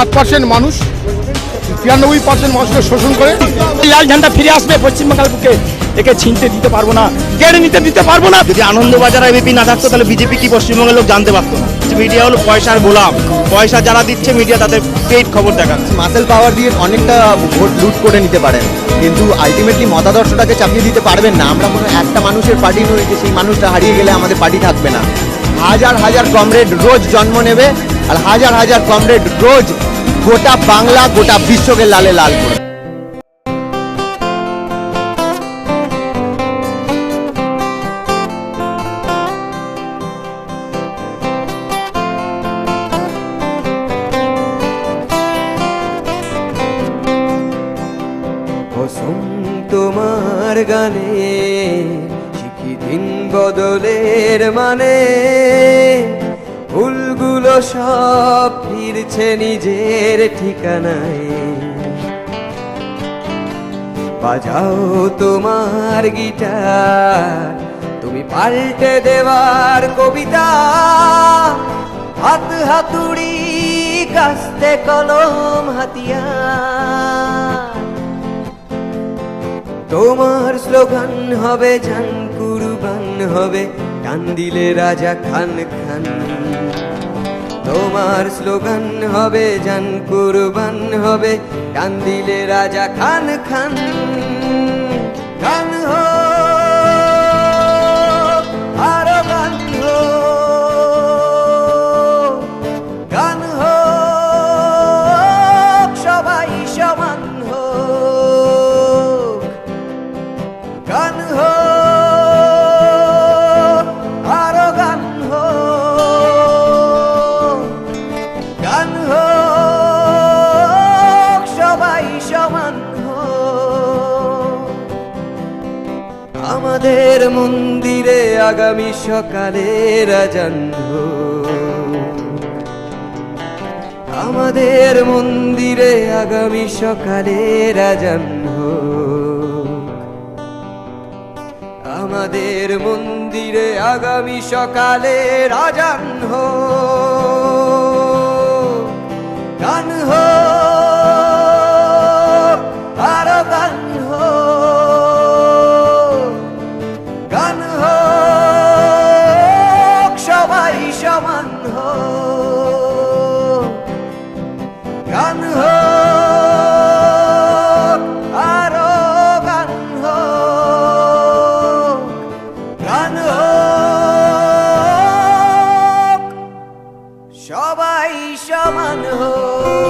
সাত পার্সেন্ট মানুষ তিরানব্বই পার্সেন্ট মানুষকে শোষণ করে। লাল ঝান্ডা ফিরে আসবে পশ্চিমবাংলার বুকে। একে ছিনতে দিতে পারব না কেড়ে নিতে দিতে পারব না। যদি আনন্দবাজার এবিপি না থাকতো তাহলে বিজেপি কি পশ্চিমবঙ্গের লোক জানতে পারতো না? মিডিয়া হলো পয়সার গোলাম। পয়সা যারা দিচ্ছে মিডিয়া তাদের পেট খবর দেখাচ্ছে। মাসেল পাওয়ার দিয়ে অনেকটা ভোট লুট করে নিতে পারেন। কিন্তু আলটিমেটলি মতাদর্শটাকে চাপিয়ে দিতে পারবেন না। আমরা কোনো একটা মানুষের পার্টি নই যে সেই মানুষটা হারিয়ে গেলে আমাদের পার্টি থাকবে না। হাজার হাজার কমরেড রোজ জন্ম নেবে আর হাজার হাজার কমরেড রোজ গোটা বাংলা, গোটা বিশ্বকে লালে লাল করে। তোমার গানে শিখি দিন বদলের মানে ফুলগুলো সব ফিরছে নিজের ঠিকানায়। বাজাও তোমার গিটার, তুমি পাল্টে দেওয়ার কবিতা। হাত হাতুড়ি, কাস্তে কলম হাতিয়া তোমার স্লোগান হবে জান কুরবান হবে, টান দিলে রাজা খান খান। তোমার স্লোগান হবে, জান কুরবান হবে, টান দিলে রাজা খান খান। আমাদের মন্দিরে আগামী সকালে রাজান আমাদের মন্দিরে আগামী সকালে রাজান আমাদের মন্দিরে আগামী সকালে রাজান হো সবাই সমান হোক।